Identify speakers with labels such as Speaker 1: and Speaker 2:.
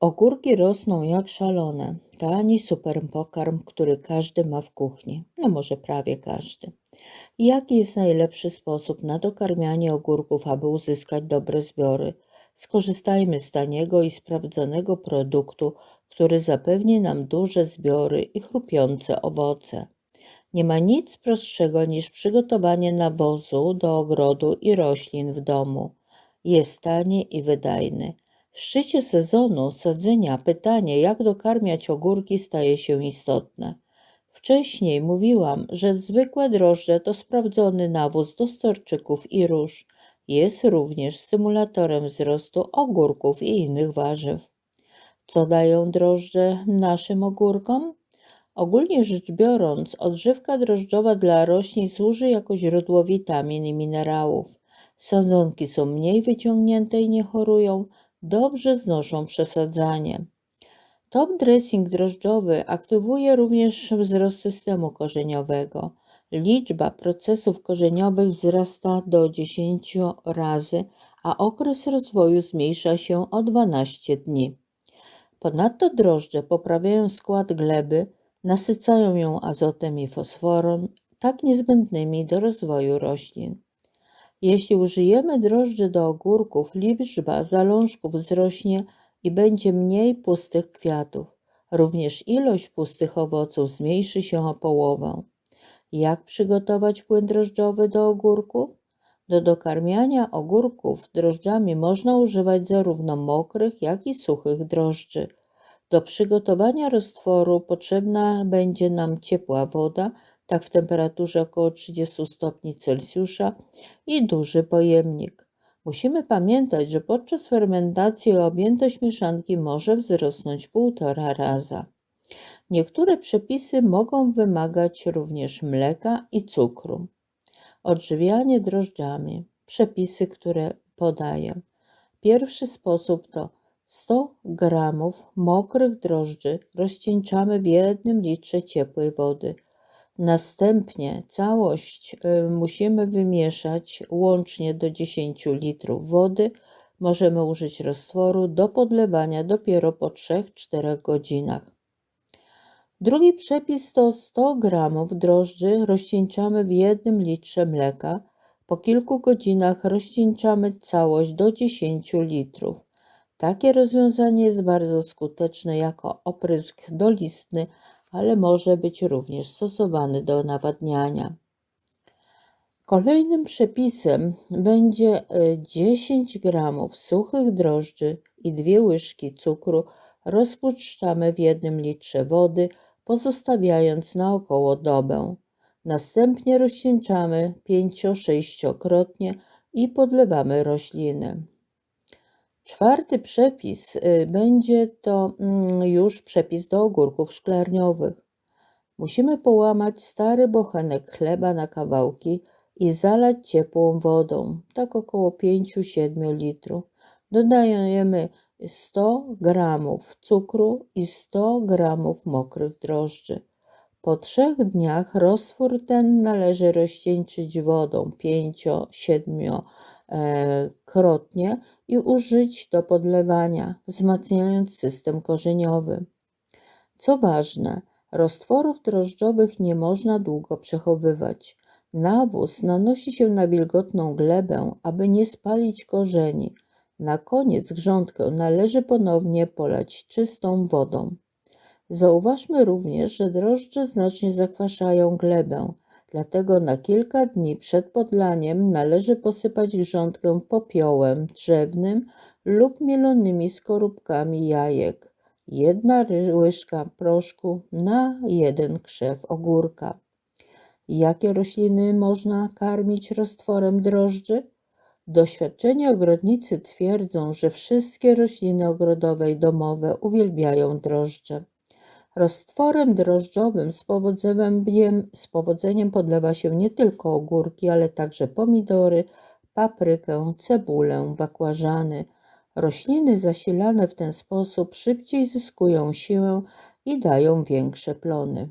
Speaker 1: Ogórki rosną jak szalone. Tani super pokarm, który każdy ma w kuchni. No może prawie każdy. Jaki jest najlepszy sposób na dokarmianie ogórków, aby uzyskać dobre zbiory? Skorzystajmy z taniego i sprawdzonego produktu, który zapewni nam duże zbiory i chrupiące owoce. Nie ma nic prostszego niż przygotowanie nawozu do ogrodu i roślin w domu. Jest tanie i wydajny. W szczycie sezonu sadzenia pytanie, jak dokarmiać ogórki, staje się istotne. Wcześniej mówiłam, że zwykłe drożdże to sprawdzony nawóz do storczyków i róż. Jest również stymulatorem wzrostu ogórków i innych warzyw. Co dają drożdże naszym ogórkom? Ogólnie rzecz biorąc, odżywka drożdżowa dla roślin służy jako źródło witamin i minerałów. Sadzonki są mniej wyciągnięte i nie chorują, dobrze znoszą przesadzanie. Top dressing drożdżowy aktywuje również wzrost systemu korzeniowego. Liczba procesów korzeniowych wzrasta do 10 razy, a okres rozwoju zmniejsza się o 12 dni. Ponadto drożdże poprawiają skład gleby, nasycają ją azotem i fosforem, tak niezbędnymi do rozwoju roślin. Jeśli użyjemy drożdży do ogórków, liczba zalążków wzrośnie i będzie mniej pustych kwiatów. Również ilość pustych owoców zmniejszy się o połowę. Jak przygotować płyn drożdżowy do ogórków? Do dokarmiania ogórków drożdżami można używać zarówno mokrych, jak i suchych drożdży. Do przygotowania roztworu potrzebna będzie nam ciepła woda, tak w temperaturze około 30 stopni Celsjusza i duży pojemnik. Musimy pamiętać, że podczas fermentacji objętość mieszanki może wzrosnąć półtora raza. Niektóre przepisy mogą wymagać również mleka i cukru. Odżywianie drożdżami. Przepisy, które podaję. Pierwszy sposób to 100 gramów mokrych drożdży rozcieńczamy w jednym litrze ciepłej wody. Następnie całość y, musimy wymieszać łącznie do 10 litrów wody. Możemy użyć roztworu do podlewania dopiero po 3-4 godzinach. Drugi przepis to 100 gramów drożdży rozcieńczamy w jednym litrze mleka. Po kilku godzinach rozcieńczamy całość do 10 litrów. Takie rozwiązanie jest bardzo skuteczne jako oprysk dolistny, ale może być również stosowany do nawadniania. Kolejnym przepisem będzie 10 e, gramów suchych drożdży i dwie łyżki cukru rozpuszczamy w jednym litrze wody, pozostawiając na około dobę. Następnie rozcieńczamy 5-6-krotnie i podlewamy rośliny. Czwarty przepis y, będzie to mm, już przepis do ogórków szklarniowych. Musimy połamać stary bochenek chleba na kawałki i zalać ciepłą wodą, tak około 5-7 litrów. Dodajemy 100 gramów cukru i 100 gramów mokrych drożdży. Po trzech dniach roztwór ten należy rozcieńczyć wodą 5-7 E, krotnie i użyć do podlewania, wzmacniając system korzeniowy. Co ważne, roztworów drożdżowych nie można długo przechowywać. Nawóz nanosi się na wilgotną glebę, aby nie spalić korzeni. Na koniec grządkę należy ponownie polać czystą wodą. Zauważmy również, że drożdże znacznie zakwaszają glebę, Dlatego na kilka dni przed podlaniem należy posypać grządkę popiołem drzewnym lub mielonymi skorupkami jajek. Jedna łyżka proszku na jeden krzew ogórka. Jakie rośliny można karmić roztworem drożdży? Doświadczeni ogrodnicy twierdzą, że wszystkie rośliny ogrodowe i domowe uwielbiają drożdże. Roztworem drożdżowym z powodzeniem, z powodzeniem podlewa się nie tylko ogórki, ale także pomidory, paprykę, cebulę, bakłażany. Rośliny zasilane w ten sposób szybciej zyskują siłę i dają większe plony.